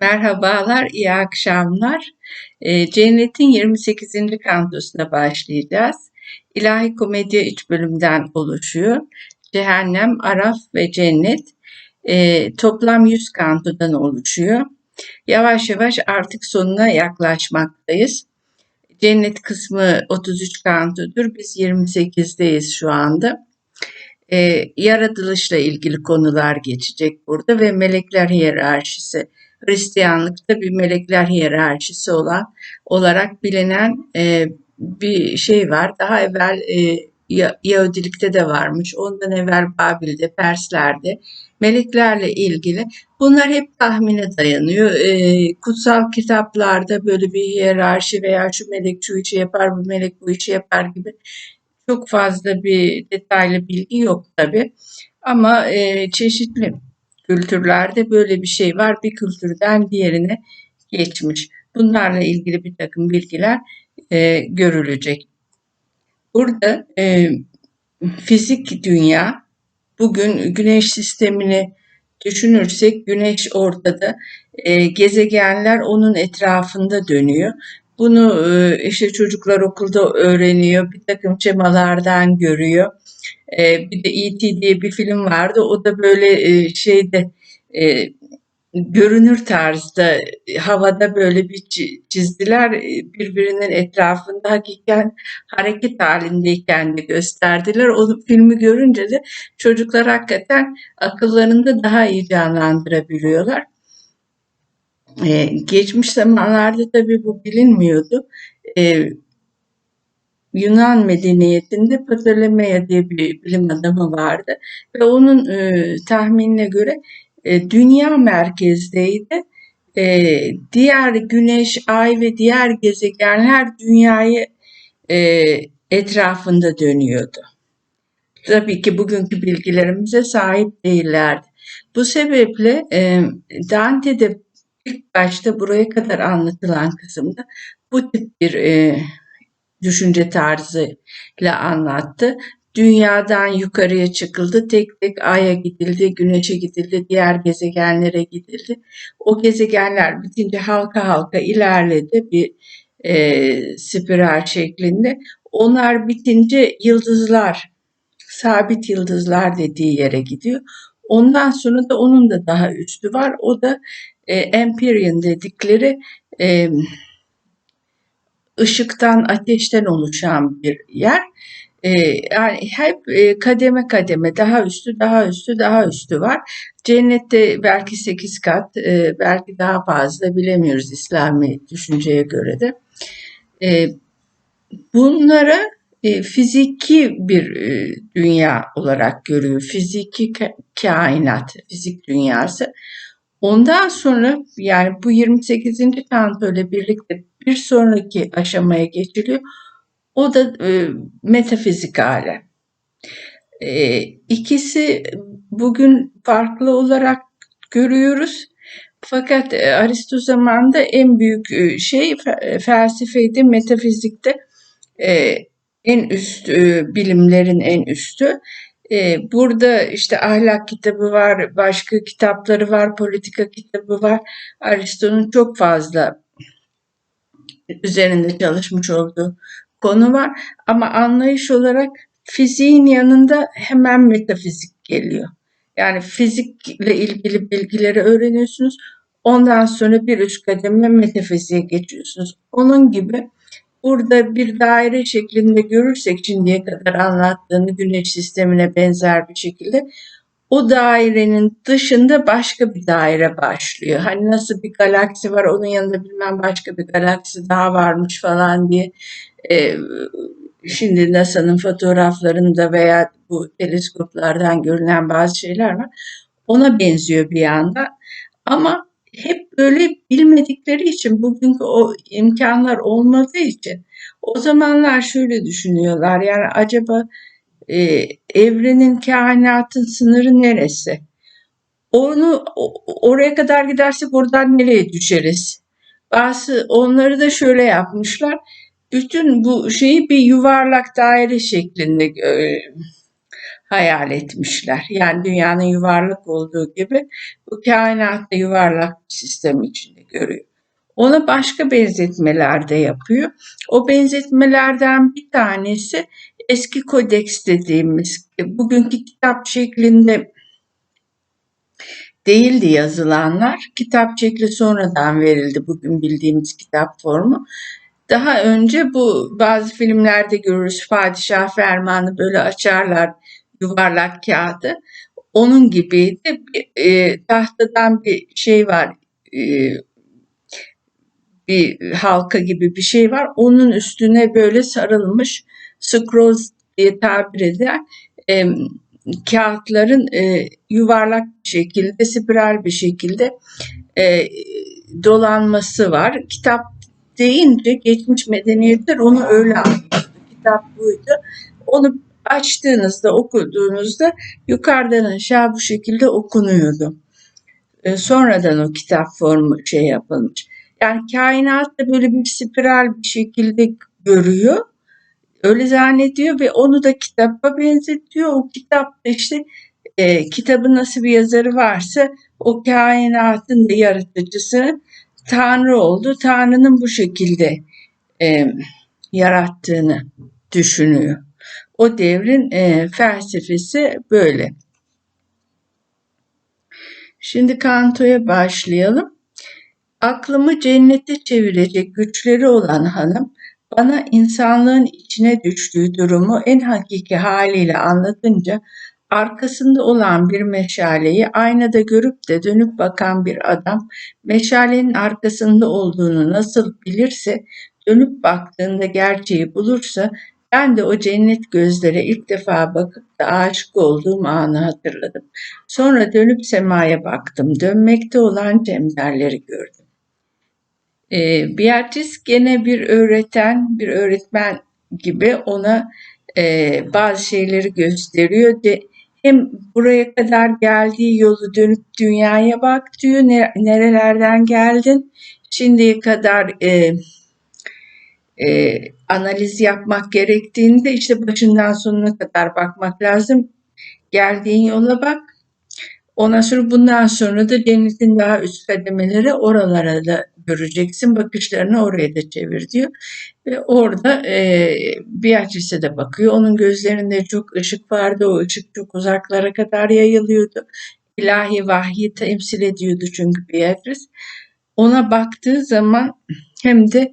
Merhabalar, iyi akşamlar. Eee, Cennet'in 28. kantosuna başlayacağız. İlahi Komedya 3 bölümden oluşuyor. Cehennem, Araf ve Cennet. Eee, toplam 100 kantodan oluşuyor. Yavaş yavaş artık sonuna yaklaşmaktayız. Cennet kısmı 33 kantodur. Biz 28'deyiz şu anda. Eee, yaratılışla ilgili konular geçecek burada ve melekler hiyerarşisi. Hristiyanlıkta bir melekler hiyerarşisi olan olarak bilinen e, bir şey var. Daha evvel e, Ya- Yahudilikte de varmış. Ondan evvel Babil'de, Perslerde meleklerle ilgili. Bunlar hep tahmine dayanıyor. E, kutsal kitaplarda böyle bir hiyerarşi veya şu melek şu işi yapar, bu melek bu işi yapar gibi çok fazla bir detaylı bilgi yok tabi. Ama e, çeşitli kültürlerde böyle bir şey var. Bir kültürden diğerine geçmiş. Bunlarla ilgili bir takım bilgiler e, görülecek. Burada e, fizik dünya bugün güneş sistemini düşünürsek güneş ortada e, gezegenler onun etrafında dönüyor. Bunu e, işte çocuklar okulda öğreniyor, bir takım şemalardan görüyor. E, bir de E.T. diye bir film vardı. O da böyle e, şeyde e, görünür tarzda havada böyle bir çi- çizdiler e, birbirinin etrafında hakikaten hareket halindeyken de gösterdiler. O filmi görünce de çocuklar hakikaten akıllarında daha iyi canlandırabiliyorlar. Ee, geçmiş zamanlarda tabii bu bilinmiyordu. Ee, Yunan medeniyetinde Ptolemea diye bir bilim adamı vardı ve onun e, tahminine göre e, dünya merkezdeydi. E, diğer güneş, ay ve diğer gezegenler dünyayı e, etrafında dönüyordu. Tabii ki bugünkü bilgilerimize sahip değillerdi. Bu sebeple e, Dante'de ilk başta buraya kadar anlatılan kısımda bu tip bir e, düşünce tarzıyla anlattı. Dünyadan yukarıya çıkıldı, tek tek Ay'a gidildi, Güneş'e gidildi, diğer gezegenlere gidildi. O gezegenler bitince halka halka ilerledi bir e, spiral şeklinde. Onlar bitince yıldızlar, sabit yıldızlar dediği yere gidiyor. Ondan sonra da onun da daha üstü var. O da e, Empyrean dedikleri e, ışıktan, ateşten oluşan bir yer. E, yani hep e, kademe kademe daha üstü, daha üstü, daha üstü var. Cennette belki 8 kat, e, belki daha fazla bilemiyoruz İslami düşünceye göre de. E, bunlara e, fiziki bir e, dünya olarak görüyor. Fiziki ka- kainat, fizik dünyası. Ondan sonra yani bu 28. kanto ile birlikte bir sonraki aşamaya geçiliyor. O da e, metafizik alem. E, ikisi bugün farklı olarak görüyoruz. Fakat e, Aristo zamanında en büyük e, şey fe- felsefeydi, metafizikte e, en üst e, bilimlerin en üstü. E, burada işte ahlak kitabı var, başka kitapları var, politika kitabı var. Aristo'nun çok fazla üzerinde çalışmış olduğu konu var. Ama anlayış olarak fiziğin yanında hemen metafizik geliyor. Yani fizikle ilgili bilgileri öğreniyorsunuz. Ondan sonra bir üst kademe metafiziğe geçiyorsunuz. Onun gibi burada bir daire şeklinde görürsek şimdiye kadar anlattığını güneş sistemine benzer bir şekilde o dairenin dışında başka bir daire başlıyor. Hani nasıl bir galaksi var onun yanında bilmem başka bir galaksi daha varmış falan diye e, şimdi NASA'nın fotoğraflarında veya bu teleskoplardan görünen bazı şeyler var. Ona benziyor bir anda. Ama hep böyle bilmedikleri için bugünkü o imkanlar olmadığı için o zamanlar şöyle düşünüyorlar. Yani acaba e, evrenin, kainatın sınırı neresi? Onu oraya kadar gidersek oradan nereye düşeriz? Bazı onları da şöyle yapmışlar. Bütün bu şeyi bir yuvarlak daire şeklinde e, hayal etmişler. Yani dünyanın yuvarlak olduğu gibi bu kainatta yuvarlak bir sistem içinde görüyor. Ona başka benzetmeler de yapıyor. O benzetmelerden bir tanesi eski kodeks dediğimiz bugünkü kitap şeklinde değildi yazılanlar. Kitap şekli sonradan verildi bugün bildiğimiz kitap formu. Daha önce bu bazı filmlerde görürüz padişah fermanı böyle açarlar yuvarlak kağıdı. Onun gibiydi. E, tahtadan bir şey var. E, bir halka gibi bir şey var. Onun üstüne böyle sarılmış scroll diye tabir eder. E, kağıtların e, yuvarlak bir şekilde, spiral bir şekilde e, dolanması var. Kitap deyince geçmiş medeniyetler onu öyle anlıyordu. Kitap buydu. Onu açtığınızda, okuduğunuzda yukarıdan aşağı bu şekilde okunuyordu. E, sonradan o kitap formu şey yapılmış. Yani kainat da böyle bir spiral bir şekilde görüyor. Öyle zannediyor ve onu da kitaba benzetiyor. O kitap da işte e, kitabın nasıl bir yazarı varsa o kainatın da yaratıcısı Tanrı oldu. Tanrı'nın bu şekilde e, yarattığını düşünüyor. O devrin e, felsefesi böyle. Şimdi Kanto'ya başlayalım. Aklımı cennete çevirecek güçleri olan hanım bana insanlığın içine düştüğü durumu en hakiki haliyle anlatınca arkasında olan bir meşaleyi aynada görüp de dönüp bakan bir adam meşalenin arkasında olduğunu nasıl bilirse dönüp baktığında gerçeği bulursa ben de o cennet gözlere ilk defa bakıp da aşık olduğum anı hatırladım. Sonra dönüp semaya baktım. Dönmekte olan cemberleri gördüm. E, Beatrice gene bir öğreten, bir öğretmen gibi ona e, bazı şeyleri gösteriyor. De, hem buraya kadar geldiği yolu dönüp dünyaya bak diyor. Nerelerden geldin? Şimdiye kadar e, e, analiz yapmak gerektiğinde işte başından sonuna kadar bakmak lazım. Geldiğin yola bak. Ondan sonra bundan sonra da cennetin daha üst kademeleri oralara da göreceksin. Bakışlarını oraya da çevir diyor. Ve orada e, Beatrice'e de bakıyor. Onun gözlerinde çok ışık vardı. O ışık çok uzaklara kadar yayılıyordu. İlahi vahyi temsil ediyordu çünkü Beatrice. Ona baktığı zaman hem de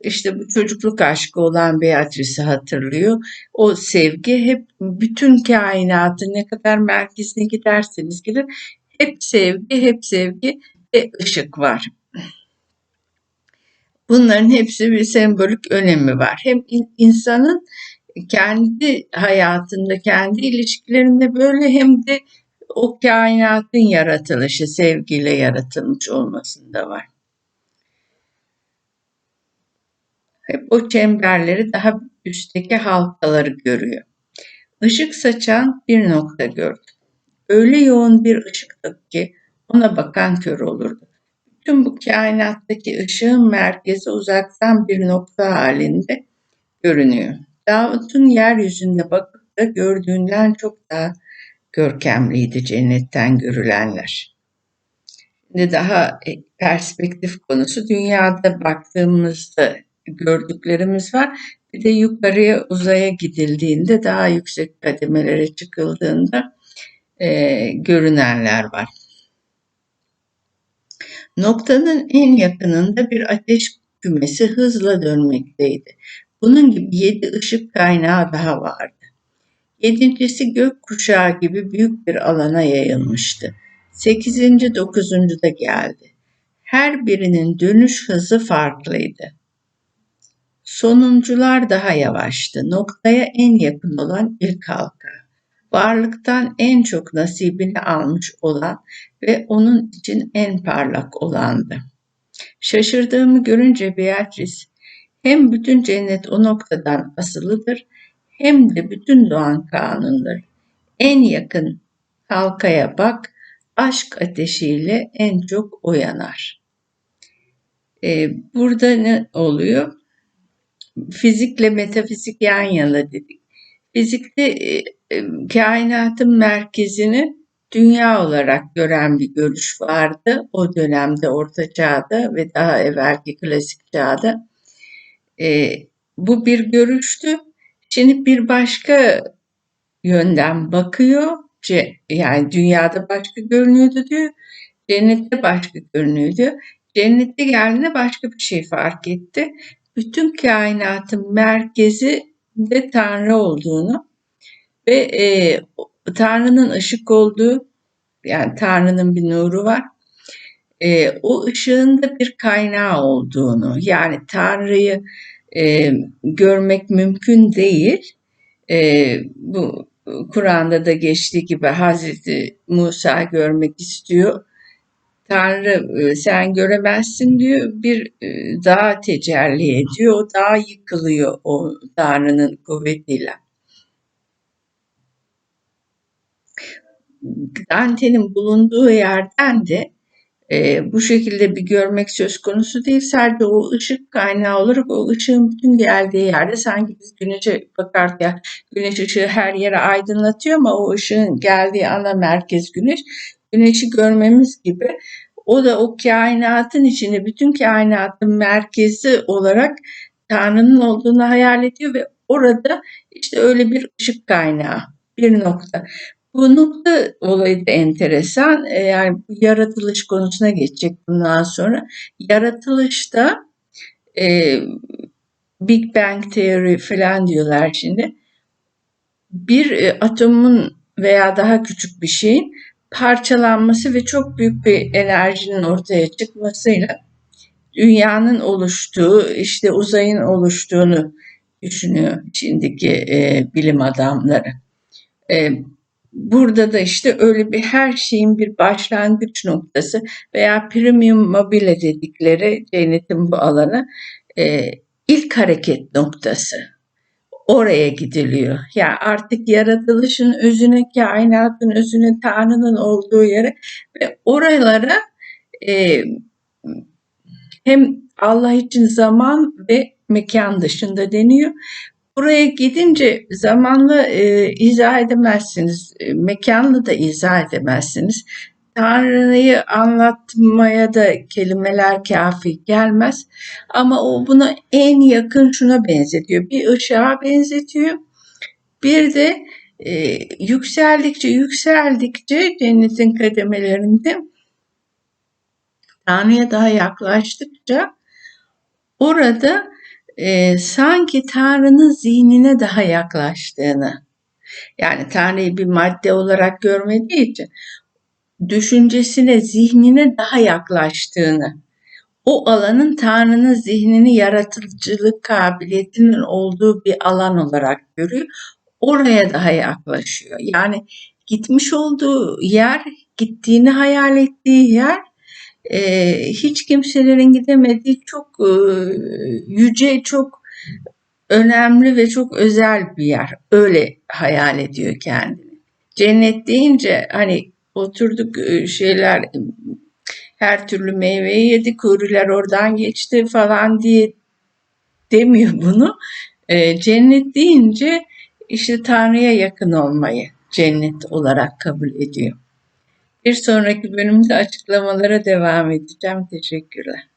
işte bu çocukluk aşkı olan Beatrice'i hatırlıyor. O sevgi hep bütün kainatı ne kadar merkezine giderseniz gidin hep sevgi, hep sevgi ve ışık var. Bunların hepsi bir sembolik önemi var. Hem insanın kendi hayatında, kendi ilişkilerinde böyle hem de o kainatın yaratılışı sevgiyle yaratılmış olmasında var. Hep o çemberleri daha üstteki halkaları görüyor. Işık saçan bir nokta gördü. Öyle yoğun bir ışıktı ki ona bakan kör olurdu. Bütün bu kainattaki ışığın merkezi uzaktan bir nokta halinde görünüyor. Davut'un yeryüzünde bakıp da gördüğünden çok daha görkemliydi cennetten görülenler. Şimdi daha e, perspektif konusu dünyada baktığımızda gördüklerimiz var. Bir de yukarıya uzaya gidildiğinde daha yüksek kademelere çıkıldığında e, görünenler var. Noktanın en yakınında bir ateş kümesi hızla dönmekteydi. Bunun gibi yedi ışık kaynağı daha vardı. Yedincisi gök kuşağı gibi büyük bir alana yayılmıştı. Sekizinci, dokuzuncu da geldi. Her birinin dönüş hızı farklıydı. Sonuncular daha yavaştı. Noktaya en yakın olan ilk halka. Varlıktan en çok nasibini almış olan ve onun için en parlak olandı. Şaşırdığımı görünce Beatrice, hem bütün cennet o noktadan asılıdır, hem de bütün doğan kanunları. En yakın halkaya bak, aşk ateşiyle en çok o. Ee, burada ne oluyor? fizikle metafizik yan yana dedik. Fizikte e, kainatın merkezini dünya olarak gören bir görüş vardı. O dönemde Orta Çağ'da ve daha evvelki Klasik Çağ'da. E, bu bir görüştü. Şimdi bir başka yönden bakıyor. Yani dünyada başka görünüyordu diyor. Cennette başka görünüyordu. Cennette geldiğinde başka bir şey fark etti. Bütün kainatın merkezi de Tanrı olduğunu ve e, Tanrı'nın ışık olduğu yani Tanrı'nın bir nuru var. E, o ışığın da bir kaynağı olduğunu yani Tanrı'yı e, görmek mümkün değil. E, bu Kur'an'da da geçtiği gibi Hazreti Musa görmek istiyor. Tanrı e, sen göremezsin diyor. Bir e, dağ tecelli ediyor. O dağ yıkılıyor o Tanrı'nın kuvvetiyle. Dante'nin bulunduğu yerden de e, bu şekilde bir görmek söz konusu değil. Sadece o ışık kaynağı olarak o ışığın bütün geldiği yerde sanki biz güneşe bakarken güneş ışığı her yere aydınlatıyor ama o ışığın geldiği ana merkez güneş. Güneşi görmemiz gibi o da o kainatın içinde bütün kainatın merkezi olarak Tanrı'nın olduğunu hayal ediyor ve orada işte öyle bir ışık kaynağı bir nokta. Bu nokta olayı da enteresan. Yani bu yaratılış konusuna geçecek bundan sonra. Yaratılışta e, Big Bang Theory falan diyorlar şimdi. Bir e, atomun veya daha küçük bir şeyin parçalanması ve çok büyük bir enerjinin ortaya çıkmasıyla dünyanın oluştuğu, işte uzayın oluştuğunu düşünüyor şimdiki e, bilim adamları. E, burada da işte öyle bir her şeyin bir başlangıç noktası veya premium mobile dedikleri cennetin bu alanı e, ilk hareket noktası oraya gidiliyor. Yani artık yaratılışın özüne, kainatın özüne, Tanrı'nın olduğu yere ve oralara e, hem Allah için zaman ve mekan dışında deniyor. Buraya gidince zamanla e, izah edemezsiniz, e, mekanla da izah edemezsiniz. Tanrı'yı anlatmaya da kelimeler kafi gelmez. Ama o buna en yakın şuna benzetiyor. Bir ışığa benzetiyor. Bir de e, yükseldikçe yükseldikçe cennetin kademelerinde Tanrı'ya daha yaklaştıkça orada e, sanki Tanrı'nın zihnine daha yaklaştığını yani Tanrı'yı bir madde olarak görmediği için düşüncesine, zihnine daha yaklaştığını, o alanın Tanrı'nın zihnini yaratıcılık kabiliyetinin olduğu bir alan olarak görüyor. Oraya daha yaklaşıyor. Yani gitmiş olduğu yer, gittiğini hayal ettiği yer e, hiç kimselerin gidemediği çok e, yüce, çok önemli ve çok özel bir yer. Öyle hayal ediyor kendini. Cennet deyince hani oturduk e, şeyler her türlü meyveyi yedik, huriler oradan geçti falan diye demiyor bunu. E, cennet deyince işte Tanrı'ya yakın olmayı cennet olarak kabul ediyor. Bir sonraki bölümde açıklamalara devam edeceğim. Teşekkürler.